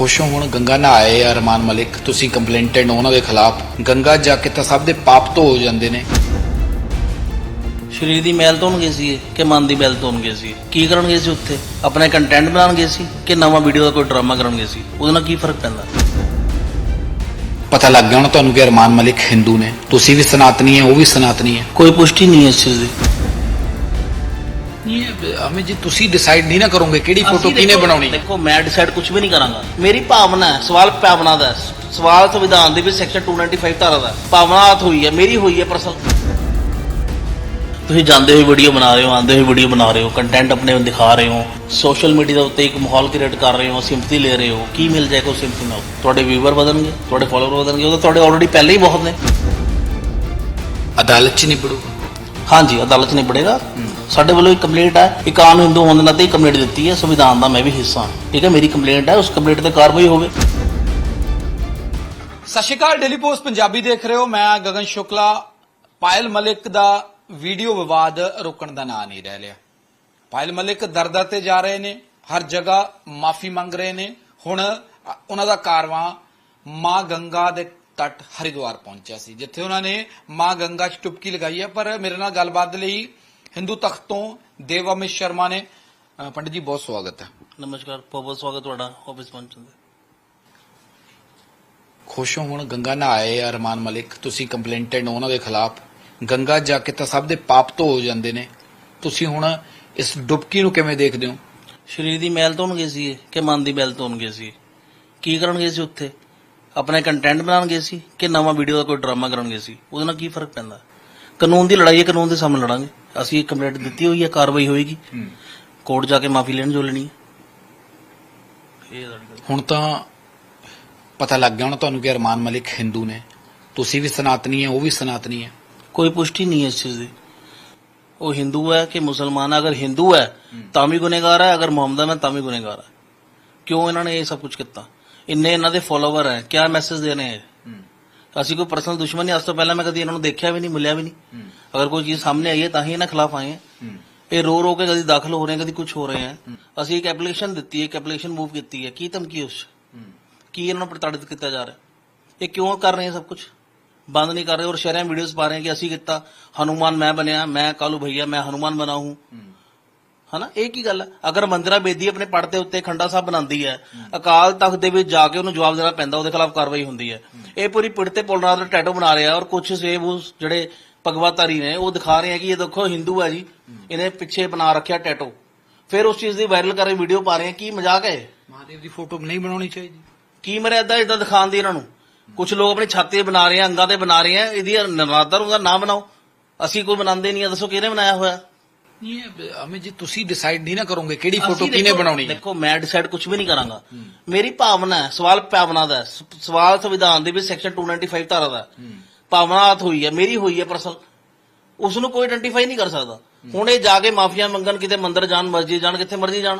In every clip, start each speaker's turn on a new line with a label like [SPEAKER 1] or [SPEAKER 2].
[SPEAKER 1] ਖੁਸ਼ ਹੁਣ ਗੰਗਾ ਨਹਾਏ ਆ ਅਰਮਾਨ ਮਲਿਕ ਤੁਸੀਂ ਕੰਪਲੇਂਟਡ ਉਹਨਾਂ ਦੇ ਖਿਲਾਫ। ਗੰਗਾ ਜਾ ਕੇ ਤਾਂ ਸਭ ਦੇ ਪਾਪ ਧੋ ਹੋ ਜਾਂਦੇ ਨੇ।
[SPEAKER 2] ਸਰੀਰ ਦੀ ਮੈਲ ਧੋਣ ਗਏ ਸੀ ਕਿ ਮਨ ਦੀ ਮੈਲ ਧੋਣ ਗਏ ਸੀ ਕੀ ਕਰਨ ਗਏ ਸੀ ਉੱਥੇ? ਆਪਣੇ ਕੰਟੈਂਟ ਬਣਾਉਣ ਗਏ ਸੀ ਕਿ ਨਵਾਂ ਵੀਡੀਓ ਦਾ ਕੋਈ ਡਰਾਮਾ ਕਰਨ ਗਏ ਸੀ? ਉਹਦੇ ਨਾਲ ਕੀ ਫ਼ਰਕ ਪੈਂਦਾ?
[SPEAKER 1] ਪਤਾ ਲੱਗ ਗਿਆ ਹੁਣ ਤੁਹਾਨੂੰ ਕਿ ਅਰਮਾਨ ਮਲਿਕ ਹਿੰਦੂ ਨੇ। ਤੁਸੀਂ ਵੀ ਸਨਾਤਨੀ ਹੈ ਉਹ ਵੀ ਸਨਾਤਨੀ ਹੈ।
[SPEAKER 2] ਕੋਈ ਪੁਸ਼ਟੀ ਨਹੀਂ ਹੈ ਇਸ ਚੀਜ਼ ਦੀ।
[SPEAKER 1] ਇਹ ਅਮੇ ਜੀ ਤੁਸੀਂ ਡਿਸਾਈਡ ਨਹੀਂ ਨਾ ਕਰੋਗੇ ਕਿਹੜੀ ਫੋਟੋ
[SPEAKER 2] ਅਸੀਂ
[SPEAKER 1] ਕਿਹਨੇ
[SPEAKER 2] ਦੇਖੋ-
[SPEAKER 1] ਬਣਾਉਣੀ।
[SPEAKER 2] ਦੇਖੋ ਮੈਂ ਡਿਸਾਈਡ ਕੁਝ ਵੀ ਨਹੀਂ ਕਰਾਂਗਾ। ਮੇਰੀ ਭਾਵਨਾ ਹੈ ਸਵਾਲ ਭਾਵਨਾ ਦਾ ਹੈ। ਸਵਾਲ ਸੰਵਿਧਾਨ ਦੇ ਵਿੱਚ ਸੈਕਸ਼ਨ 295 ਧਾਰਾ ਦਾ ਹੈ। ਭਾਵਨਾ ਆਤ ਹੋਈ ਹੈ ਮੇਰੀ ਹੋਈ ਹੈ ਪਰਸਨਲ ਤੁਸੀਂ ਜਾਂਦੇ ਹੋਏ ਵੀਡੀਓ ਬਣਾ ਰਹੇ ਹੋ ਆਂਦੇ ਹੋਏ ਵੀਡੀਓ ਬਣਾ ਰਹੇ ਹੋ ਕੰਟੈਂਟ ਆਪਣੇ ਦਿਖਾ ਰਹੇ ਹੋ ਸੋਸ਼ਲ ਮੀਡੀਆ ਦੇ ਉੱਤੇ ਇੱਕ ਮਾਹੌਲ ਕ੍ਰੀਏਟ ਕਰ ਰਹੇ ਹੋ ਸਿੰਪਥੀ ਲੈ ਰਹੇ ਹੋ ਕੀ ਮਿਲ ਜਾਏਗਾ ਉਸ ਸਿੰਪਥੀ ਨਾਲ? ਤੁਹਾਡੇ ਵਿਊਅਰ ਵਧਣਗੇ ਤੁਹਾਡੇ ਫਾਲੋਅਰ ਵਧਣਗੇ ਉਹ ਤਾਂ ਤੁਹਾਡੇ ਆਲਰੇਡੀ ਪਹਿਲੇ ਹੀ ਬਹੁਤ ਨੇ।
[SPEAKER 1] ਅਦਾਲਤ 'ਚ ਨਹੀਂ ਪੜੂਗਾ।
[SPEAKER 2] ਹਾਂਜੀ, ਅਦਾਲਤ ਨੇ ਪੜੇਗਾ ਸਾਡੇ ਵੱਲੋਂ ਇੱਕ ਕੰਪਲੇਂਟ ਹੈ, ਇੱਕ ਆਮ ਹਿੰਦੂ ਹੋਣ ਦੇ ਨਾਤੇ ਇੱਕ ਕੰਪਲੇਂਟ ਦਿੱਤੀ ਹੈ, ਸੰਵਿਧਾਨ ਦਾ ਮੈਂ ਵੀ ਹਿੱਸਾ ਹਾਂ। ਠੀਕ ਹੈ, ਮੇਰੀ ਕੰਪਲੇਂਟ ਹੈ, ਉਸ ਕੰਪਲੇਂਟ ਤੇ ਕਾਰਵਾਈ ਹੋਵੇ।
[SPEAKER 1] ਸਤਿ ਸ਼੍ਰੀ ਅਕਾਲ ਡੇਲੀ ਪੋਸਟ ਪੰਜਾਬੀ ਦੇਖ ਰਹੇ ਹੋ। ਮੈਂ ਗਗਨ ਸ਼ੁਕਲਾ। ਪਾਇਲ ਮਲਿਕ ਦਾ ਵੀਡੀਓ ਵਿਵਾਦ ਰੁਕਣ ਦਾ ਨਾਂ ਨਹੀਂ ਰਹਿ ਲਿਆ। ਪਾਇਲ ਮਲਿਕ ਦਰਦਰ ਤੇ ਜਾ ਰਹੇ ਨੇ, ਹਰ ਜਗ੍ਹਾ ਮਾਫੀ ਮੰਗ ਰਹੇ ਨੇ। ਹੁਣ ਉਹਨਾਂ ਦਾ ਕਾਰਵਾਂ ਮਾਂ ਗੰਗਾ ਦੇ ਤੱਟ ਹਰਿਦੁਆਰ ਪਹੁੰਚਿਆ ਸੀ ਜਿੱਥੇ ਉਹਨਾਂ ਨੇ ਮਾਂ ਗੰਗਾ 'ਚ ਟੁਪਕੀ ਲਗਾਈ ਹੈ ਪਰ ਮੇਰੇ ਨਾਲ ਗੱਲਬਾਤ ਲਈ ਹਿੰਦੂ ਤਖਤ ਤੋਂ ਦੇਵ ਅਮਿਤ ਸ਼ਰਮਾ ਨੇ। ਅ, ਪੰਡਿਤ ਜੀ ਬਹੁਤ ਸਵਾਗਤ ਹੈ।
[SPEAKER 2] ਨਮਸਕਾਰ ਬਹੁਤ ਬਹੁਤ ਸਵਾਗਤ ਤੁਹਾਡਾ ਆਫਿਸ ਪਹੁੰਚਣ ਦੇ।
[SPEAKER 1] ਖੁਸ਼ ਹੋ ਹੁਣ ਗੰਗਾ ਨਹਾਏ ਆ ਅਰਮਾਨ ਮਲਿਕ। ਤੁਸੀਂ ਕੰਪਲੇਂਟਡ ਹੋ ਉਹਨਾਂ ਦੇ ਖਿਲਾਫ। ਗੰਗਾ ਜਾ ਕੇ ਤਾਂ ਸਭ ਦੇ ਪਾਪ ਧੋ ਹੋ ਜਾਂਦੇ ਨੇ। ਤੁਸੀਂ ਹੁਣ ਇਸ ਡੁਬਕੀ ਨੂੰ ਕਿਵੇਂ ਦੇਖਦੇ ਹੋ?
[SPEAKER 2] ਸਰੀਰ ਦੀ ਮੈਲ ਧੋਣ ਗਏ ਸੀ ਕਿ ਮਨ ਦੀ ਮੈਲ ਧੋਣ ਗਏ ਸੀ ਕੀ ਕਰਨ ਗਏ ਸੀ ਉੱਥੇ? ਆਪਣੇ ਕੰਟੈਂਟ ਬਣਾਉਣ ਗਏ ਸੀ ਕਿ ਨਵਾਂ ਵੀਡੀਓ ਦਾ ਕੋਈ ਡਰਾਮਾ ਕਰਨ ਗਏ ਸੀ ਉਹਦੇ ਨਾਲ ਕੀ ਫ਼ਰਕ ਪੈਂਦਾ? ਕਾਨੂੰਨ ਦੀ ਲੜਾਈ ਹੈ ਕਾਨੂੰਨ ਦੇ ਸਾਹਮਣੇ ਲੜਾਂਗੇ। ਅਸੀਂ ਇੱਕ ਕੰਪਲੇਂਟ ਦਿੱਤੀ ਹੋਈ ਹੈ ਕਾਰਵਾਈ ਹੋਏਗੀ। ਕੋਰਟ ਜਾ ਕੇ ਮਾਫੀ ਲੈਣ ਜੋ ਲੈਣੀ।
[SPEAKER 1] ਹੁਣ ਤਾਂ ਪਤਾ ਲੱਗ ਗਿਆ ਹੁਣ ਤੁਹਾਨੂੰ ਕਿ ਅਰਮਾਨ ਮਲਿਕ ਹਿੰਦੂ ਨੇ। ਤੁਸੀਂ ਵੀ ਸਨਾਤਨੀ ਹੈ ਉਹ ਵੀ ਸਨਾਤਨੀ ਹੈ।
[SPEAKER 2] ਕੋਈ ਪੁਸ਼ਟੀ ਨਹੀਂ ਹੈ ਇਸ ਚੀਜ਼ ਦੀ। ਉਹ ਹਿੰਦੂ ਹੈ ਕਿ ਮੁਸਲਮਾਨ ਹੈ ਅਗਰ ਹਿੰਦੂ ਹੈ ਤਾਂ ਵੀ ਗੁਨੇਗਾਰ ਹੈ ਅਗਰ ਮੁਹੰਮਦ ਹੈ ਤਾਂ ਵੀ ਗੁਨੇਗਾਰ ਹੈ। ਕਿਉਂ ਇਹਨਾਂ ਨੇ ਇਹ ਸਭ ਕੁਝ ਕੀਤਾ? ਇੰਨੇ ਇਹਨਾਂ ਦੇ ਫਾਲੋਅਰ ਹੈ ਕਿਆ ਮੈਸੇਜ ਦੇਣੇ ਹੈ? ਅਸੀਂ ਕੋਈ ਪਰਸਨਲ ਦੁਸ਼ਮਣ ਨਹੀਂ ਅੱਜ ਤੋਂ ਪਹਿਲਾਂ ਮੈਂ ਕਦੀ ਇਹਨਾਂ ਨੂੰ ਦੇਖਿਆ ਵੀ ਨਹੀਂ ਮਿਲਿਆ ਵੀ ਨਹੀਂ। ਅਗਰ ਕੋਈ ਚੀਜ਼ ਸਾਹਮਣੇ ਆਈ ਹੈ ਤਾਂ ਹੀ ਇਹਨਾਂ ਖਿਲਾਫ ਆਏ ਹਾਂ। ਇਹ ਰੋ ਰੋ ਕੇ ਕਦੀ ਦਾਖਲ ਹੋ ਰਹੇ ਕਦੀ ਕੁਝ ਹੋ ਰਹੇ ਹੈ। ਅਸੀਂ ਇੱਕ ਐਪਲੀਕੇਸ਼ਨ ਦਿੱਤੀ ਹੈ ਇੱਕ ਐਪਲੀਕੇਸ਼ਨ ਮੂਵ ਕੀਤੀ ਹੈ। ਕੀ ਧਮਕੀ ਉਸ? ਕੀ ਇਹਨਾਂ ਨੂੰ ਪ੍ਰਤਾੜਿਤ ਕੀਤਾ ਜਾ ਰਿਹਾ ਇਹ ਕਿਉਂ ਕਰ ਰਹੇ ਹੈ ਸਭ ਕੁਝ ਬੰਦ ਨਹੀਂ ਕਰ ਰਹੇ ਔਰ ਸ਼ਹਿਰਾਂ ਵੀਡੀਓਜ਼ ਪਾ ਰਹੇ ਕਿ ਅਸੀਂ ਕੀਤਾ ਹਨੂਮਾਨ ਮੈਂ ਬਣਿਆ ਮੈਂ ਕਾਲੂ ਭਈਆ ਮੈਂ ਹਨੂਮਾਨ ਬਣਾ ਹੂੰ। ਹਨਾ? ਇਹ ਕੀ ਗੱਲ ਹੈ ਅਗਰ ਮੰਦਰਾ ਬੇਦੀ ਆਪਣੇ ਪੜ ਦੇ ਉੱਤੇ ਖੰਡਾ ਸਾਹਿਬ ਬਣਾਉਂਦੀ ਹੈ ਅਕਾਲ ਤਖਤ ਦੇ ਵਿੱਚ ਜਾ ਕੇ ਉਹਨੂੰ ਜਵਾਬ ਦੇਣਾ ਪੈਂਦਾ ਉਹਦੇ ਖਿਲਾਫ ਕਾਰਵਾਈ ਹੁੰਦੀ ਹੈ। ਇਹ ਪੂਰੀ ਪਿੜ ਤੇ ਪੁਲਨਾਰ ਦਾ ਟੈਟੋ ਬਣਾ ਰਿਹਾ ਔਰ ਕੁਝ ਸੇਬ ਉਸ ਜਿਹੜੇ ਭਗਵਾਤਾਰੀ ਨੇ ਉਹ ਦਿਖਾ ਰਹੇ ਹੈ ਕਿ ਇਹ ਦੇਖੋ ਹਿੰਦੂ ਹੈ ਜੀ ਇਹਨੇ ਪਿੱਛੇ ਬਣਾ ਰੱਖਿਆ ਟੈਟੋ ਫਿਰ ਉਸ ਚੀਜ਼ ਦੀ ਵਾਇਰਲ ਕਰ ਰਹੇ ਵੀਡੀਓ ਪਾ ਰਹੇ ਹੈ ਕੀ ਮਜ਼ਾਕ ਹੈ?
[SPEAKER 1] ਮਹਾਦੇਵ ਦੀ ਫੋਟੋ ਨਹੀਂ ਬਣਾਉਣੀ ਚਾਹੀਦੀ।
[SPEAKER 2] ਕੀ ਮਰਿਆਦਾ ਇਦਾਂ ਦਿਖਾਉਣ ਦੀ ਇਹਨਾਂ ਨੂੰ? ਕੁਝ ਲੋਕ ਆਪਣੀ ਛਾਤੀ ਬਣਾ ਰਹੇ ਆ ਅੰਗਾਂ ਤੇ ਬਣਾ ਰਹੇ ਆ ਇਹਦੀ ਨਰਾਦਰ ਉਹਦਾ ਨਾ ਬਣਾਓ। ਅਸੀਂ ਕੋਈ ਬਣਾਉਂਦੇ ਨਹੀਂ ਆ ਦੱਸੋ ਕਿਹਨੇ ਬਣਾਇਆ ਹੋਇਆ?
[SPEAKER 1] ਇਹ ਅਮੇ ਜੀ ਤੁਸੀਂ ਡਿਸਾਈਡ ਨਹੀਂ ਨਾ ਕਰੋਗੇ ਕਿਹੜੀ ਫੋਟੋ
[SPEAKER 2] ਅਸੀਂ
[SPEAKER 1] ਕਿਹਨੇ
[SPEAKER 2] ਦੇਖੋ-
[SPEAKER 1] ਬਣਾਉਣੀ ਹੈ।
[SPEAKER 2] ਦੇਖੋ ਮੈਂ ਡਿਸਾਈਡ ਕੁਝ ਵੀ ਨਹੀਂ ਕਰਾਂਗਾ। ਮੇਰੀ ਭਾਵਨਾ ਹੈ ਸਵਾਲ ਭਾਵਨਾ ਦਾ ਹੈ। ਸ- ਸਵਾਲ ਸੰਵਿਧਾਨ ਦੇ ਵਿੱਚ ਸੈਕਸ਼ਨ 295 ਧਾਰਾ ਦਾ ਹੈ। ਭਾਵਨਾ ਆਤ ਹੋਈ ਹੈ ਮੇਰੀ ਹੋਈ ਹੈ ਪਰਸਨਲ ਉਸ ਨੂੰ ਕੋਈ ਆਇਡੈਂਟੀਫਾਈ ਨਹੀਂ ਕਰ ਸਕਦਾ। ਹੁਣ ਇਹ ਜਾ ਕੇ ਮਾਫੀਆਂ ਮੰਗਣ ਕਿਤੇ ਮੰਦਰ ਜਾਣ ਮਸਜਿਦ ਜਾਣ ਕਿੱਥੇ ਮਰਜ਼ੀ ਜਾਣ।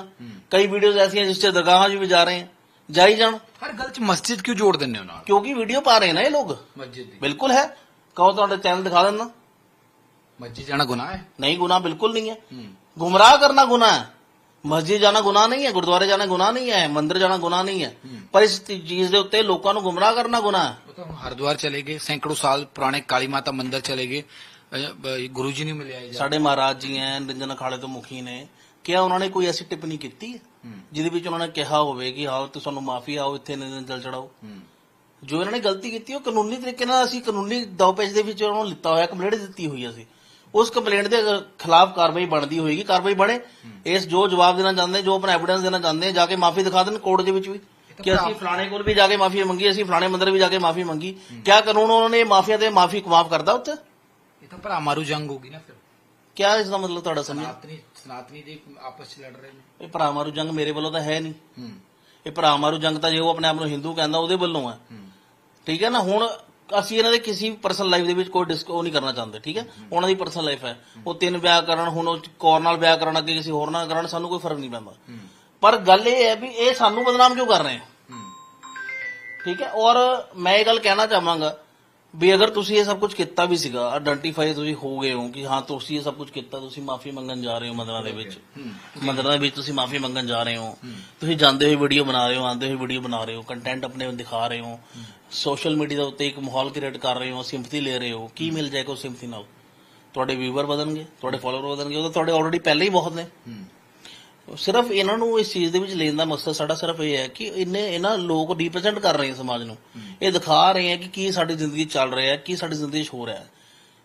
[SPEAKER 2] ਕਈ ਵੀਡੀਓਜ਼ ਐਸੀਆਂ ਜਿਸ ਤੇ ਦਰਗਾਹਾਂ 'ਚ ਵੀ ਜਾ ਰਹੇ ਆ ਜਾਈ ਜਾਣ।
[SPEAKER 1] ਹਰ ਗੱਲ 'ਚ ਮਸਜਿਦ ਕਿਉਂ ਜੋੜ ਦਿੰਦੇ ਹੋ ਨਾਲ?
[SPEAKER 2] ਕਿਉਂਕਿ ਵੀਡੀਓ ਪਾ ਰਹੇ ਨਾ ਇਹ ਲੋਕ।
[SPEAKER 1] ਮਸਜਿਦ ਦੀ।
[SPEAKER 2] ਬਿਲਕੁਲ ਹੈ। ਕਹੋ ਤੁਹਾਡਾ ਚੈਨਲ ਦਿਖਾ ਦੇਣਾ
[SPEAKER 1] मस्जिद जाना गुनाह है
[SPEAKER 2] नहीं गुनाह बिल्कुल नहीं है गुमराह करना गुनाह है ਮਸਜਿਦ ਜਾਣਾ ਗੁਨਾਹ ਨਹੀਂ ਹੈ ਗੁਰਦੁਆਰੇ ਜਾਣਾ ਗੁਨਾਹ ਨਹੀਂ ਹੈ ਮੰਦਿਰ ਜਾਣਾ ਗੁਨਾਹ ਨਹੀਂ ਹੈ। ਪਰ ਇਸ ਚੀਜ਼ ਦੇ ਉੱਤੇ ਲੋਕਾਂ ਨੂੰ ਗੁੰਮਰਾਹ ਕਰਨਾ ਗੁਨਾਹ ਹੈ।
[SPEAKER 1] ਹਰਦੁਆਰ ਚਲੇ ਗਏ ਸੈਂਕੜੋ ਸਾਲ ਪੁਰਾਣੇ ਕਾਲੀ ਮਾਤਾ ਮੰਦਿਰ ਚਲੇ ਗਏ। ਗੁਰੂ ਜੀ ਨੇ ਮਿਲਿਆ
[SPEAKER 2] ਸਾਡੇ ਮਹਾਰਾਜ ਜੀ ਐ ਨਿੰਜਨ ਅਖਾੜੇ ਤੋਂ ਮੁਖੀ ਨੇ। ਕਿਹਾ ਉਹਨਾਂ ਨੇ ਕੋਈ ਐਸੀ ਟਿੱਪਣੀ ਕੀਤੀ ਹੈ? ਜਿਹਦੇ ਵਿੱਚ ਉਹਨਾਂ ਨੇ ਕਿਹਾ ਹੋਵੇ ਕਿ ਆਓ ਤੇ ਸਾਨੂੰ ਮਾਫੀ ਆਓ ਇੱਥੇ ਨਿੰਜਨ ਜਲ ਚੜਾਓ। ਜੋ ਇਹਨਾਂ ਨੇ ਗਲਤੀ ਕੀਤੀ ਉਹ ਕਾਨੂੰਨੀ ਤਰੀਕੇ ਨਾਲ ਕਾਨੂੰਨੀ ਦੌਪੇਚ ਦੇ ਵਿੱਚ ਉਹਨਾਂ ਨੂੰ ਲਿੱਤਾ ਹੋਇਆ ਕੰਪਲੇਂਟ ਦਿੱਤੀ ਹੋਈ ਅਸੀਂ। ਉਸ ਕੰਪਲੇਂਟ ਦੇ ਖਿਲਾਫ ਕਾਰਵਾਈ ਬਣਦੀ ਹੋਏਗੀ ਕਾਰਵਾਈ ਬਣੇ। ਇਸ ਜੋ ਜਵਾਬ ਦੇਣਾ ਚਾਹੁੰਦੇ ਜੋ ਆਪਣਾ ਐਵੀਡੈਂਸ ਦੇਣਾ ਚਾਹੁੰਦੇ ਜਾ ਕੇ ਮਾਫੀ ਦਿਖਾ ਦੇਣ ਕੋਰਟ ਦੇ ਵਿੱਚ ਵੀ। ਕਿ ਅਸੀਂ ਫਲਾਣੇ ਕੋਲ ਵੀ ਜਾ ਕੇ ਮਾਫੀ ਮੰਗੀ ਅਸੀਂ ਫਲਾਣੇ ਮੰਦਰ ਵੀ ਜਾ ਕੇ ਮਾਫੀ ਮੰਗੀ। ਕਿਆ ਕਾਨੂੰਨ ਉਹਨਾਂ ਨੇ ਮਾਫੀਆ ਤੇ ਮਾਫੀ ਮਾਫ ਕਰਦਾ ਉੱਥੇ?
[SPEAKER 1] ਇਹ ਤਾਂ ਭਰਾ ਮਾਰੂ ਜੰਗ ਹੋਗੀ ਨਾ ਫਿਰ।
[SPEAKER 2] ਕਿਆ ਇਸ ਦਾ ਮਤਲਬ ਤੁਹਾਡਾ ਸਮਝ?
[SPEAKER 1] ਸਨਾਤਨੀ ਸਨਾਤਨੀ ਦੇ ਆਪਸ 'ਚ ਲੜ ਰਹੇ ਨੇ।
[SPEAKER 2] ਇਹ ਭਰਾ ਮਾਰੂ ਜੰਗ ਮੇਰੇ ਵੱਲੋਂ ਤਾਂ ਹੈ ਨਹੀਂ। ਇਹ ਭਰਾ ਮਾਰੂ ਜੰਗ ਤਾਂ ਜੇ ਉਹ ਆਪਣੇ ਆਪ ਨੂੰ ਹਿੰਦੂ ਕਹਿੰਦਾ ਉਹਦੇ ਵੱਲੋਂ ਹੂੰ। ਠੀਕ ਹੈ ਨਾ ਹੁਣ ਅਸੀਂ ਇਹਨਾਂ ਦੇ ਕਿਸੇ ਪਰਸਨਲ ਲਾਈਫ ਦੇ ਵਿੱਚ ਕੋਈ ਡਿਸਕੋ ਨਹੀਂ ਕਰਨਾ ਚਾਹੁੰਦੇ ਠੀਕ ਹੈ? ਉਹਨਾਂ ਦੀ ਪਰਸਨਲ ਲਾਈਫ ਹੈ। ਉਹ ਤਿੰਨ ਵਿਆਹ ਕਰਨ ਹੁਣ ਉਹ ਕੌਰ ਨਾਲ ਵਿਆਹ ਕਰਨ ਅੱਗੇ ਕਿਸੇ ਹੋਰ ਨਾਲ ਕਰਨ ਸਾਨੂੰ ਕੋਈ ਫ਼ਰਕ ਨਹੀਂ ਪੈਂਦਾ। ਪਰ ਗੱਲ ਇਹ ਹੈ ਵੀ ਇਹ ਸਾਨੂੰ ਬਦਨਾਮ ਕਿਉਂ ਕਰ ਰਹੇ
[SPEAKER 1] ਹੂੰ।
[SPEAKER 2] ਠੀਕ ਹੈ? ਔਰ ਮੈਂ ਇਹ ਗੱਲ ਕਹਿਣਾ ਚਾਹਾਂਗਾ ਵੀ ਅਗਰ ਤੁਸੀਂ ਇਹ ਸਭ ਕੁਝ ਕੀਤਾ ਵੀ ਸੀਗਾ ਆਇਡੈਂਟੀਫਾਈ ਤੁਸੀਂ ਹੋ ਗਏ ਹੋ ਕਿ ਹਾਂ ਤੁਸੀਂ ਇਹ ਸਭ ਕੁਝ ਕੀਤਾ ਤੁਸੀਂ ਮਾਫੀ ਮੰਗਣ ਜਾ ਰਹੇ ਹੋ ਮੰਦਰਾਂ ਦੇ ਵਿੱਚ। ਮੰਦਰਾਂ ਦੇ ਵਿੱਚ ਤੁਸੀਂ ਮਾਫੀ ਮੰਗਣ ਜਾ ਰਹੇ ਹੋ। ਤੁਸੀਂ ਜਾਂਦੇ ਹੋਏ ਵੀਡੀਓ ਬਣਾ ਰਹੇ ਹੋ ਆਂਦੇ ਹੋਏ ਵੀਡੀਓ ਬਣਾ ਰਹੇ ਹੋ ਕੰਟੈਂਟ ਆਪਣੇ ਦਿਖਾ ਰਹੇ ਹੋ। ਸੋਸ਼ਲ ਮੀਡੀਆ ਦੇ ਉੱਤੇ ਇੱਕ ਮਾਹੌਲ ਕ੍ਰੀਏਟ ਕਰ ਰਹੇ ਹੋ ਸਿੰਪਥੀ ਲੈ ਰਹੇ ਹੋ। ਕੀ ਮਿਲ ਜਾਏਗਾ ਉਸ ਸਿੰਪਥੀ ਨਾਲ? ਤੁਹਾਡੇ ਵਿਊਅਰ ਵਧਣਗੇ ਤੁਹਾਡੇ ਫਾਲੋਅਰ ਵਧਣਗੇ ਉਹ ਤਾਂ ਤੁਹਾਡੇ ਆਲਰੇਡੀ ਪਹਿਲੇ ਹੀ ਬਹੁਤ ਨੇ। ਸਿਰਫ ਇਹਨਾਂ ਨੂੰ ਇਸ ਚੀਜ਼ ਦੇ ਵਿੱਚ ਲੈਣ ਦਾ ਮਕਸਦ ਸਾਡਾ ਸਿਰਫ ਇਹ ਹੈ ਕਿ ਇਹਨੇ ਇਹਨਾਂ ਲੋਕ ਰਿਪਰੈਜ਼ੈਂਟ ਕਰ ਰਹੇ ਸਮਾਜ ਨੂੰ। ਇਹ ਦਿਖਾ ਰਹੇ ਹੈ ਕਿ ਕੀ ਸਾਡੀ ਜ਼ਿੰਦਗੀ ਚੱਲ ਰਿਹਾ ਹੈ ਕੀ ਸਾਡੀ ਜ਼ਿੰਦਗੀ 'ਚ ਹੋ ਰਿਹਾ। ਹੈ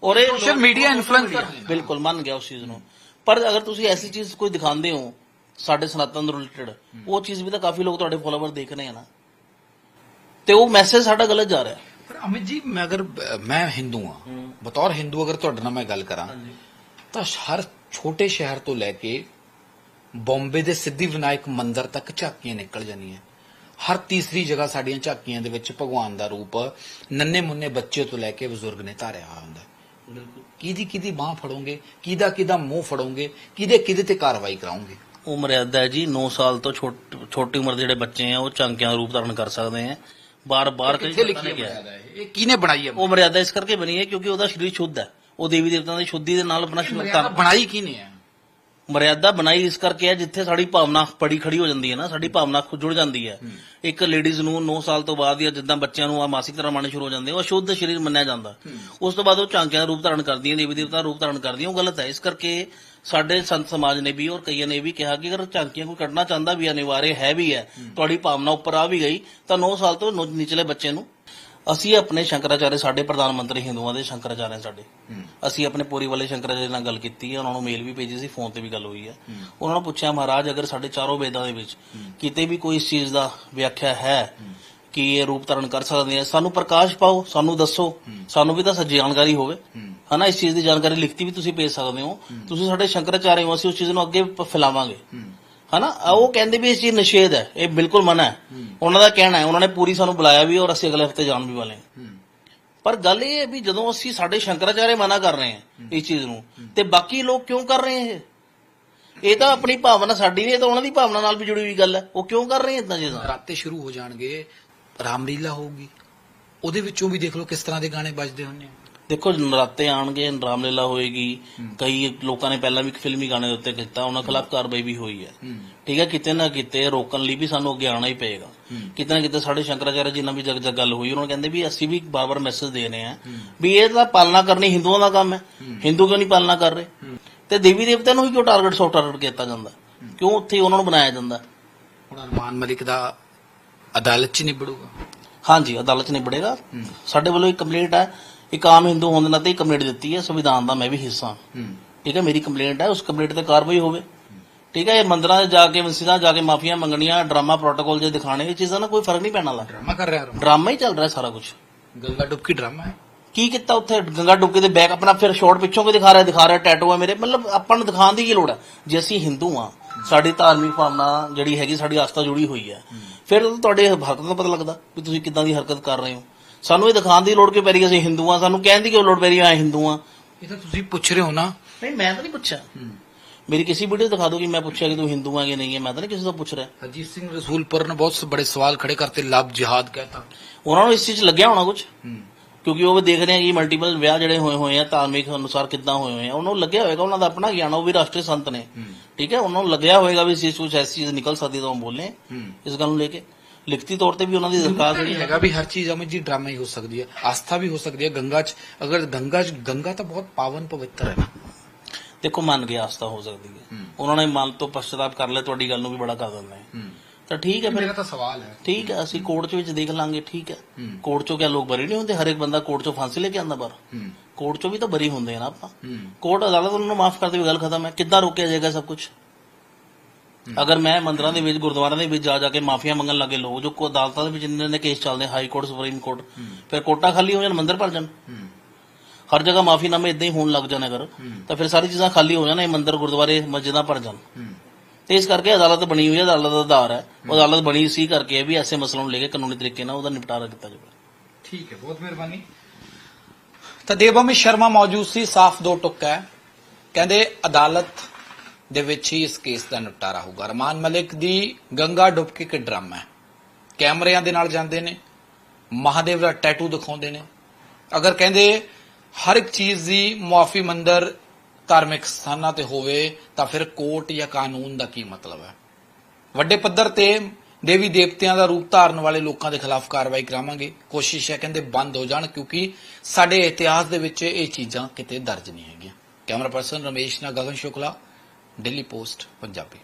[SPEAKER 2] ਔਰ ਇਹ
[SPEAKER 1] influence ਕਰ ਰਹੇ
[SPEAKER 2] ਬਿਲਕੁਲ ਮੰਨ ਗਿਆ ਉਸ ਚੀਜ਼ ਨੂੰ। ਪਰ ਅਗਰ ਤੁਸੀਂ ਐਸੀ ਚੀਜ਼ ਕੋਈ ਦਿਖਾਉਂਦੇ ਹੋ ਸਾਡੇ ਸਨਾਤਨ ਰਿਲੇਟਡ ਉਹ ਚੀਜ਼ ਵੀ ਤਾਂ ਕਾਫੀ ਲੋਕ ਤੁਹਾਡੇ ਫਾਲੋਅਰ ਦੇਖ ਰਹੇ ਆ ਨਾ। ਤੇ ਉਹ ਮੈਸੇਜ ਸਾਡਾ ਗਲਤ ਜਾ ਰਿਹਾ।
[SPEAKER 1] ਪਰ ਅਮਿਤ ਜੀ ਮੈਂ ਅਗਰ ਮੈਂ ਹਿੰਦੂ ਹਾਂ ਬਤੌਰ ਹਿੰਦੂ ਅਗਰ ਤੁਹਾਡੇ ਨਾਲ ਮੈਂ ਗੱਲ ਕਰਾਂ ਤਾਂ ਹਰ ਛੋਟੇ ਸ਼ਹਿਰ ਤੋਂ ਲੈ ਕੇ ਬੰਬੇ ਦੇ ਸਿੱਧੀ ਵਿਨਾਇਕ ਮੰਦਿਰ ਤੱਕ ਝਾਕੀਆਂ ਨਿਕਲ ਜਾਂਦੀਆਂ ਹਰ ਤੀਸਰੀ ਜਗ੍ਹਾ ਸਾਡੀਆਂ ਝਾਕੀਆਂ ਦੇ ਵਿੱਚ ਭਗਵਾਨ ਦਾ ਰੂਪ ਨੰਨੇ ਮੁੰਨੇ ਬੱਚੇ ਤੋਂ ਲੈ ਕੇ ਬਜ਼ੁਰਗ ਨੇ ਧਾਰਿਆ ਹੁੰਦਾ।
[SPEAKER 2] ਬਿਲਕੁਲ।
[SPEAKER 1] ਕਿਹਦੀ ਕਿਹਦੀ ਬਾਹ ਫੜੋਗੇ? ਕਿਹਦਾ ਕਿਹਦਾ ਮੂੰਹ ਫੜੋਗੇ? ਕਿਹਦੇ ਕਿਹਦੇ ਤੇ ਕਾਰਵਾਈ ਕਰਾਉਂਗੇ?
[SPEAKER 2] ਉਹ ਮਰਿਆਦਾ ਹੈ ਜੀ 9 ਸਾਲ ਤੋਂ ਛੋਟ- ਛੋਟੀ ਉਮਰ ਦੇ ਜਿਹੜੇ ਬੱਚੇ ਆ ਉਹ ਝਾਂਕਿਆਂ ਦਾ ਰੂਪ ਧਾਰਨ ਕਰ ਸਕਦੇ ਆ। ਬਾਰ ਬਾਰ ਕਈ
[SPEAKER 1] ਕਿੱਥੇ
[SPEAKER 2] ਪਤਾ
[SPEAKER 1] ਲਿਖੀ
[SPEAKER 2] ਗਿਆ।
[SPEAKER 1] ਹੈ ਇਹ? ਕਿਹਨੇ ਬਣਾਈ ਹੈ?
[SPEAKER 2] ਉਹ ਮਰਿਆਦਾ ਇਸ ਕਰਕੇ ਬਣੀ ਹੈ ਕਿਉਂਕਿ ਉਹਦਾ ਸਰੀਰ ਸ਼ੁੱਧ ਹੈ। ਉਹ ਦੇਵੀ ਦੇਵਤਾਂ ਦੀ ਸ਼ੁੱਧੀ ਦੇ ਨਾਲ ਆਪਣਾ
[SPEAKER 1] ਬਣਾਈ ਕਿਹਨੇ ਹੈ?
[SPEAKER 2] ਮਰਿਆਦਾ ਬਣਾਈ ਇਸ ਕਰਕੇ ਹੈ ਜਿੱਥੇ ਸਾਡੀ ਭਾਵਨਾ ਪੜੀ ਖੜੀ ਹੋ ਜਾਂਦੀ ਹੈ ਨਾ ਸਾਡੀ ਭਾਵਨਾ ਜੁੜ ਜਾਂਦੀ ਹੈ। ਇੱਕ ਲੇਡੀਜ਼ ਨੂੰ 9 ਸਾਲ ਤੋਂ ਬਾਅਦ ਜਾਂ ਜਿੱਦਾਂ ਬੱਚਿਆਂ ਨੂੰ ਆ ਮਾਸਿਕ ਤਰ੍ਹਾਂ ਆਉਣੇ ਸ਼ੁਰੂ ਹੋ ਜਾਂਦੇ ਉਹ ਸ਼ੁੱਧ ਸਰੀਰ ਮੰਨਿਆ ਜਾਂਦਾ। ਉਸ ਤੋਂ ਬਾਅਦ ਉਹ ਝਾਂਕਿਆਂ ਦਾ ਰੂਪ ਧਾਰਨ ਕਰਦੀਆਂ ਦੇਵੀ ਦੇਵਤਾ ਦਾ ਰੂਪ ਧਾਰਨ ਕਰਦੀਆਂ ਉਹ ਗਲਤ ਹੈ। ਇਸ ਕਰਕੇ ਸਾਡੇ ਸੰਤ ਸਮਾਜ ਨੇ ਵੀ ਔਰ ਕਈਆਂ ਨੇ ਵੀ ਕਿਹਾ ਕਿ ਅਗਰ ਝਾਂਕੀਆਂ ਕੋਈ ਕੱਢਣਾ ਚਾਹੁੰਦਾ ਵੀ ਅਨਿਵਾਰੇ ਹੈ ਵੀ ਹੈ ਤੁਹਾਡੀ ਭਾਵਨਾ ਉੱਪਰ ਆ ਵੀ ਗਈ ਤਾਂ 9 ਸਾਲ ਤੋਂ ਨਿਚਲੇ ਬੱਚੇ ਨੂੰ ਅਸੀਂ ਆਪਣੇ ਸ਼ੰਕਰਾਚਾਰਿਆ ਸਾਡੇ ਪ੍ਰਧਾਨ ਮੰਤਰੀ ਹਿੰਦੂਆਂ ਦੇ ਸ਼ੰਕਰਾਚਾਰਿਆ ਸਾਡੇ। ਅਸੀਂ ਆਪਣੇ ਪੂਰੀ ਵਾਲੇ ਸ਼ੰਕਰਾਚਾਰਿਆ ਨਾਲ ਗੱਲ ਕੀਤੀ ਹੈ ਉਹਨਾਂ ਨੂੰ ਮੇਲ ਵੀ ਭੇਜੀ ਸੀ ਫੋਨ ਤੇ ਵੀ ਗੱਲ ਹੋਈ ਹੈ। ਉਹਨਾਂ ਨੂੰ ਪੁੱਛਿਆ ਮਹਾਰਾਜ ਅਗਰ ਸਾਡੇ ਚਾਰੋਂ ਵੇਦਾਂ ਦੇ ਵਿੱਚ ਕਿਤੇ ਵੀ ਕੋਈ ਇਸ ਚੀਜ਼ ਦਾ ਵਿਆਖਿਆ ਹੈ ਕਿ ਇਹ ਰੂਪ ਧਾਰਨ ਕਰ ਸਕਦੇ ਆ ਸਾਨੂੰ ਪ੍ਰਕਾਸ਼ ਪਾਓ ਸਾਨੂੰ ਦੱਸੋ ਸਾਨੂੰ ਵੀ ਤਾਂ ਸੱਚੀ ਜਾਣਕਾਰੀ ਹੋਵੇ। ਹਨਾ ਇਸ ਚੀਜ਼ ਦੀ ਜਾਣਕਾਰੀ ਲਿਖਤੀ ਵੀ ਤੁਸੀਂ ਭੇਜ ਸਕਦੇ ਹੋ। ਤੁਸੀਂ ਸਾਡੇ ਸ਼ੰਕਰਾਚਾਰਿਆ ਹੋ ਅਸੀਂ ਉਸ ਚੀਜ਼ ਨੂੰ ਅੱਗੇ ਫੈਲਾਵਾਂਗੇ। ਹਨਾ? ਆ ਉਹ ਕਹਿੰਦੇ ਵੀ ਇਸ ਚੀਜ਼ ਨਿਸ਼ੇਧ ਹੈ। ਇਹ ਬਿਲਕੁਲ ਮਨਾ ਹੈ। ਉਹਨਾਂ ਦਾ ਕਹਿਣਾ ਹੈ। ਉਹਨਾਂ ਨੇ ਪੂਰੀ ਸਾਨੂੰ ਬੁਲਾਇਆ ਵੀ ਔਰ ਅਸੀਂ ਅਗਲੇ ਹਫ਼ਤੇ ਜਾਣ ਵੀ ਵਾਲੇ ਹਾਂ। ਪਰ ਗੱਲ ਇਹ ਹੈ ਵੀ ਜਦੋਂ ਅਸੀਂ ਸਾਡੇ ਸ਼ੰਕਰਾਚਾਰਿਆ ਮਨਾ ਕਰ ਰਹੇ ਹਾਂ ਇਸ ਚੀਜ਼ ਨੂੰ ਤੇ ਬਾਕੀ ਲੋਕ ਕਿਉਂ ਕਰ ਰਹੇ ਇਹ? ਇਹ ਤਾਂ ਆਪਣੀ ਭਾਵਨਾ ਸਾਡੀ ਨਹੀਂ ਇਹ ਤਾਂ ਉਹਨਾਂ ਦੀ ਭਾਵਨਾ ਨਾਲ ਵੀ ਜੁੜੀ ਹੋਈ ਗੱਲ ਹੈ। ਉਹ ਕਿਉਂ ਕਰ ਰਹੇ ਇਦਾਂ ਚੀਜ਼ਾਂ
[SPEAKER 1] ਰਾਤੇ ਸ਼ੁਰੂ ਹੋ ਜਾਣਗੇ ਰਾਮਲੀਲਾ ਹੋਊਗੀ। ਉਹਦੇ ਵਿੱਚੋਂ ਵੀ ਦੇਖ ਲਓ ਕਿਸ ਤਰ੍ਹਾਂ ਦੇ ਗਾਣੇ ਵੱਜਦੇ ਹੁੰਦੇ ਆ।
[SPEAKER 2] ਦੇਖੋ ਨਰਾਤੇ ਆਣਗੇ ਰਾਮਲੀਲਾ ਹੋਏਗੀ। ਕਈ ਲੋਕਾਂ ਨੇ ਪਹਿਲਾਂ ਵੀ ਇੱਕ ਫਿਲਮੀ ਗਾਣੇ ਦੇ ਉੱਤੇ ਕੀਤਾ ਉਹਨਾਂ ਖਿਲਾਫ ਕਾਰਵਾਈ ਵੀ ਹੋਈ ਹੈ। ਠੀਕ ਹੈ ਕਿਤੇ ਨਾ ਕਿਤੇ ਰੋਕਣ ਲਈ ਵੀ ਸਾਨੂੰ ਅੱਗੇ ਆਉਣਾ ਹੀ ਪਏਗਾ। ਕਿਤੇ ਨਾ ਕਿਤੇ ਸਾਡੇ ਸ਼ੰਕਰਾਚਾਰਿਆ ਜੀ ਨਾਲ ਵੀ ਜਗ ਜਗ ਗੱਲ ਹੋਈ ਉਹਨਾਂ ਕਹਿੰਦੇ ਵੀ ਅਸੀਂ ਵੀ ਬਾਰ-ਬਾਰ ਮੈਸੇਜ ਦੇ ਰਹੇ ਹਾਂ ਵੀ ਇਹ ਤਾਂ ਪਾਲਣਾ ਕਰਨੀ ਹਿੰਦੂਆਂ ਦਾ ਕੰਮ ਹੈ। ਹਿੰਦੂ ਕਿਉਂ ਨਹੀਂ ਪਾਲਣਾ ਕਰ ਰਹੇ? ਤੇ ਦੇਵੀ ਦੇਵਤਿਆਂ ਨੂੰ ਹੀ ਕਿਉਂ ਟਾਰਗੇਟ ਸੌ ਟਾਰਗੇਟ ਕੀਤਾ ਜਾਂਦਾ? ਕਿਉਂ ਉੱਥੇ ਉਹਨਾਂ ਨੂੰ ਬਣਾਇਆ ਜਾਂਦਾ?
[SPEAKER 1] ਹੁਣ ਅਰਮਾਨ ਮਲਿਕ ਦਾ ਅਦਾਲਤ 'ਚ ਨਿਬੜੂਗਾ।
[SPEAKER 2] ਹਾਂਜੀ ਅਦਾਲਤ 'ਚ ਨਿਬੜੇਗਾ। ਸਾਡੇ ਵੱਲੋਂ ਇੱਕ ਕੰਪਲੇਂਟ ਹੈ ਇੱਕ ਆਮ ਹਿੰਦੂ ਹੋਣ ਦੇ ਨਾਤੇ ਇੱਕ ਕੰਪਲੇਂਟ ਦਿੱਤੀ ਹੈ ਸੰਵਿਧਾਨ ਦਾ ਮੈਂ ਵੀ ਹਿੱਸਾ। ਹਾਂ। ਠੀਕ ਹੈ ਮੇਰੀ ਕੰਪਲੇਂਟ ਹੈ ਉਸ ਕੰਪਲੇਂਟ ਤੇ ਕਾਰਵਾਈ ਹੋਵੇ। ਠੀਕ ਹੈ ਇਹ ਮੰਦਰਾਂ 'ਚ ਜਾ ਕੇ ਮਸਜਿਦਾਂ 'ਚ ਜਾ ਕੇ ਮਾਫੀਆਂ ਮੰਗਣੀਆਂ ਡਰਾਮਾ ਪ੍ਰੋਟੋਕਾਲ ਜੇ ਦਿਖਾਣੇ ਇਹ ਚੀਜ਼ਾਂ ਨਾਲ ਕੋਈ ਫ਼ਰਕ ਨਹੀਂ ਪੈਣ ਵਾਲਾ।
[SPEAKER 1] ਡਰਾਮਾ ਕਰ ਰਿਹਾ
[SPEAKER 2] ਡਰਾਮਾ ਹੀ ਚੱਲ ਰਿਹਾ ਸਾਰਾ ਕੁਝ
[SPEAKER 1] ਗੰਗਾ ਡੁਬਕੀ ਡਰਾਮਾ ਹੈ।
[SPEAKER 2] ਕੀ ਕੀਤਾ ਉੱਥੇ? ਗੰਗਾ ਡੁੱਬਕੇ ਦੇ ਬੈਕ ਆਪਣਾ ਫਿਰ ਸ਼ਾਰਟ ਪਿੱਛੋਂ ਕੋਈ ਦਿਖਾ ਰਿਹਾ ਦਿਖਾ ਰਿਹਾ ਟੈਟੂ ਹੈ ਮੇਰੇ। ਮਤਲਬ ਆਪਾਂ ਨੂੰ ਦਿਖਾਉਣ ਦੀ ਕੀ ਲੋੜ ਹੈ? ਜੇ ਅਸੀਂ ਹਿੰਦੂ ਆ ਸਾਡੀ ਧਾਰਮਿਕ ਭਾਵਨਾ ਜਿਹੜੀ ਹੈਗੀ ਸਾਡੀ ਆਸਥਾ ਜੁੜੀ ਹੋਈ ਹੈ। ਫਿਰ ਤੁਹਾਡੇ ਹਰਕਤ ਦਾ ਪਤਾ ਲੱਗਦਾ ਵੀ ਤੁਸੀਂ ਕਿੱਦਾਂ ਦੀ ਹਰਕਤ ਕਰ ਰਹੇ ਹੋ। ਸਾਨੂੰ ਇਹ ਦਿਖਾਉਣ ਦੀ ਲੋੜ ਕਿਉਂ ਪੈ ਰਹੀ ਅਸੀਂ ਹਿੰਦੂ ਆ ਸਾਨੂੰ ਕਹਿਣ ਦੀ ਲੋੜ ਪੈ ਰਹੀ ਹਿੰਦੂ ਆ
[SPEAKER 1] ਇਹ ਤਾਂ ਤੁਸੀਂ ਪੁੱਛ ਰਹੇ ਹੋ ਨਾ।
[SPEAKER 2] ਨਹੀਂ ਮੈਂ ਤਾਂ ਨਹੀਂ ਪੁੱਛਿਆ। ਮੇਰੀ ਕਿਸੇ ਵੀਡੀਓ ਦਿਖਾ ਦਿਓ ਕਿ ਮੈਂ ਪੁੱਛਿਆ ਕਿ ਤੂੰ ਹਿੰਦੂ ਆ ਕਿ ਨਹੀਂ ਹੈ। ਮੈਂ ਤਾਂ ਕਿਸੇ ਤੋਂ ਪੁੱਛ ਰਿਹਾ।
[SPEAKER 1] ਹਰਜੀਤ ਸਿੰਘ ਰਸੂਲਪੁਰ ਨੇ ਬਹੁਤ ਬੜੇ ਸਵਾਲ ਖੜੇ ਕਰਤੇ ਲਬ ਜਿਹਾਦ ਕਹਤਾ।
[SPEAKER 2] ਉਹਨਾਂ ਨੂੰ ਇਸ ਚੀਜ਼ ਲੱਗਿਆ ਹੋਣਾ ਕੁਝ ਕਿਉਂਕਿ ਉਹ ਦੇਖ ਰਹੇ ਆ ਕਿ ਮਲਟੀਪਲ ਵਿਆਹ ਜਿਹੜੇ ਹੋਏ ਹੋਏ ਆ ਧਾਰਮਿਕ ਅਨੁਸਾਰ ਕਿੱਦਾਂ ਹੋਏ ਹੋਏ ਆ। ਉਹਨਾਂ ਨੂੰ ਲੱਗਿਆ ਹੋਵੇਗਾ ਉਹਨਾਂ ਦਾ ਆਪਣਾ ਗਿਆਨ ਉਹ ਵੀ ਰਾਸ਼ਟਰੀ ਸੰਤ ਨੇ। ਠੀਕ ਹੈ? ਉਹਨਾਂ ਨੂੰ ਲੱਗਿਆ ਹੋਏਗਾ ਵੀ ਇਸ ਚੀਜ਼ ਕੁਝ ਐਸੀ ਚੀਜ਼ ਨਿਕਲ ਸਕਦੀ ਤਾਂ ਉਹ ਬੋਲੇ। ਇਸ ਗੱਲ ਨੂੰ ਲੈ ਕੇ। ਲਿਖਤੀ ਤੌਰ ਤੇ ਵੀ ਉਹਨਾਂ ਦੀ ਦਰਖਾਸਤ
[SPEAKER 1] ਨਹੀਂ ਹੈਗਾ ਵੀ ਹਰ ਚੀਜ਼ ਅਮਿਤ ਜੀ ਡਰਾਮਾ ਹੀ ਹੋ ਸਕਦੀ ਹੈ ਆਸਥਾ ਵੀ ਹੋ ਸਕਦੀ ਹੈ ਗੰਗਾ 'ਚ ਅਗਰ ਗੰਗਾ 'ਚ ਗੰਗਾ ਤਾਂ ਬਹੁਤ ਪਾਵਨ ਪਵਿੱਤਰ ਹੈ ਨਾ।
[SPEAKER 2] ਦੇਖੋ ਮੰਨ ਗਿਆ ਆਸਤਾ ਹੋ ਸਕਦੀ ਹੈ। ਉਹਨਾਂ ਨੇ ਮਨ ਤੋਂ ਪਛਤਾਪ ਕਰ ਲਿਆ ਤੁਹਾਡੀ ਗੱਲ ਨੂੰ ਵੀ ਬੜਾ ਕਰ ਦਿੰਦੇ ਆ। ਤਾਂ ਠੀਕ ਹੈ ਫਿਰ।
[SPEAKER 1] ਮੇਰਾ ਤਾਂ ਸਵਾਲ ਹੈ।
[SPEAKER 2] ਠੀਕ ਹੈ ਅਸੀਂ ਕੋਰਟ 'ਚ ਵਿੱਚ ਦੇਖ ਲਾਂਗੇ ਠੀਕ ਹੈ। ਕੋਰਟ 'ਚੋਂ ਕਿਆ ਲੋਕ ਬਰੀ ਨਹੀਂ ਹੁੰਦੇ? ਹਰ ਇੱਕ ਬੰਦਾ ਕੋਰਟ 'ਚੋਂ ਫਾਂਸੀ ਲੈ ਕੇ ਆਂਦਾ ਬਾਹਰ। ਕੋਰਟ 'ਚੋਂ ਵੀ ਤਾਂ ਬਰੀ ਹੁੰਦੇ ਆ ਨਾ ਆਪਾਂ। ਕੋਰਟ ਅਦਾਲਤ ਉਹਨਾਂ ਨੂੰ ਮਾਫ ਕਰ ਦੇਵੇ ਗੱਲ ਖਤਮ ਹੈ। ਕਿੱਦਾਂ ਰੋਕਿਆ ਜਾਏਗਾ ਸਭ ਕੁਝ ਅਗਰ ਮੈਂ ਮੰਦਰਾਂ ਦੇ ਵਿੱਚ, ਗੁਰਦੁਆਰਿਆਂ ਦੇ ਵਿੱਚ ਜਾ ਜਾ ਕੇ ਮਾਫੀਆਂ ਮੰਗਣ ਲੱਗੇ ਲੋਕ, ਜੋ ਕੋ ਅਦਾਲਤਾਂ ਦੇ ਵਿੱਚ ਜਿੰਨੇ ਨੇ ਕੇਸ ਚੱਲਦੇ ਹਾਈ ਕੋਰਟ ਸੁਪਰੀਮ ਕੋਰਟ ਫਿਰ ਕੋਰਟਾਂ ਖਾਲੀ ਹੋ ਜਾਣ, ਮੰਦਰ ਭਰ ਜਾਣ। ਹਰ ਜਗ੍ਹਾ ਮਾਫੀਨਾਮੇ ਇਦਾਂ ਹੀ ਹੋਣ ਲੱਗ ਜਾਣ ਅਗਰ, ਤਾਂ ਫਿਰ ਸਾਰੀ ਚੀਜ਼ਾਂ ਖਾਲੀ ਹੋ ਜਾਣ, ਇਹ ਮੰਦਰ, ਗੁਰਦੁਆਰੇ, ਮਸਜਿਦਾਂ ਭਰ ਜਾਣ। ਤੇ ਇਸ ਕਰਕੇ ਅਦਾਲਤ ਬਣੀ ਹੋਈ ਹੈ, ਅਦਾਲਤ ਦਾ ਆਧਾਰ ਹੈ। ਉਹ ਅਦਾਲਤ ਬਣੀ ਸੀ ਕਰਕੇ ਵੀ ਐਸੇ ਮਸਲਿਆਂ ਨੂੰ ਲੈ ਕੇ ਕਾਨੂੰਨੀ ਤਰੀਕੇ ਨਾਲ ਉਹਦਾ ਨਿਪਟਾਰਾ ਕੀਤਾ ਜਾਵੇ।
[SPEAKER 1] ਠੀਕ ਹੈ, ਬਹੁਤ ਮਿਹਰਬਾਨੀ। ਤਾਂ ਦੇਵਮੀ ਸ਼ਰਮਾ ਮੌਜੂਦ ਸੀ, ਸਾਫ਼ ਦੋ ਟੁੱਕਾ ਕਹਿੰਦੇ ਅਦਾਲਤ ਦੇ ਵਿੱਚ ਹੀ ਇਸ ਕੇਸ ਦਾ ਨਿਪਟਾਰਾ ਹੋਊਗਾ। ਰਮਾਨ ਮਲਿਕ ਦੀ ਗੰਗਾ ਡੁਬਕੀ ਇੱਕ ਡਰਾਮਾ ਹੈ। ਕੈਮਰਿਆਂ ਦੇ ਨਾਲ ਜਾਂਦੇ ਨੇ, ਮਹਾਦੇਵ ਦਾ ਟੈਟੂ ਦਿਖਾਉਂਦੇ ਨੇ। ਅਗਰ ਕਹਿੰਦੇ ਹਰ ਇੱਕ ਚੀਜ਼ ਦੀ ਮੁਆਫੀ ਮੰਦਰ ਧਾਰਮਿਕ ਸਥਾਨਾਂ ਤੇ ਹੋਵੇ, ਤਾਂ ਫਿਰ ਕੋਰਟ ਜਾਂ ਕਾਨੂੰਨ ਦਾ ਕੀ ਮਤਲਬ ਹੈ? ਵੱਡੇ ਪੱਧਰ ਤੇ ਦੇਵੀ ਦੇਵਤਿਆਂ ਦਾ ਰੂਪ ਧਾਰਨ ਵਾਲੇ ਲੋਕਾਂ ਦੇ ਖਿਲਾਫ ਕਾਰਵਾਈ ਕਰਾਵਾਂਗੇ। ਕੋਸ਼ਿਸ਼ ਹੈ ਕਹਿੰਦੇ ਬੰਦ ਹੋ ਜਾਣ, ਕਿਉਂਕਿ ਸਾਡੇ ਇਤਿਹਾਸ ਦੇ ਵਿੱਚ ਇਹ ਚੀਜ਼ਾਂ ਕਿਤੇ ਦਰਜ ਨਹੀਂ ਹੈਗੀਆਂ। ਕੈਮਰਾ ਪਰਸਨ ਰਮੇਸ਼ ਨਾਲ ਗਗਨ ਸ਼ੁਕਲਾ। ਦਿੱਲੀ ਪੋਸਟ ਪੰਜਾਬੀ।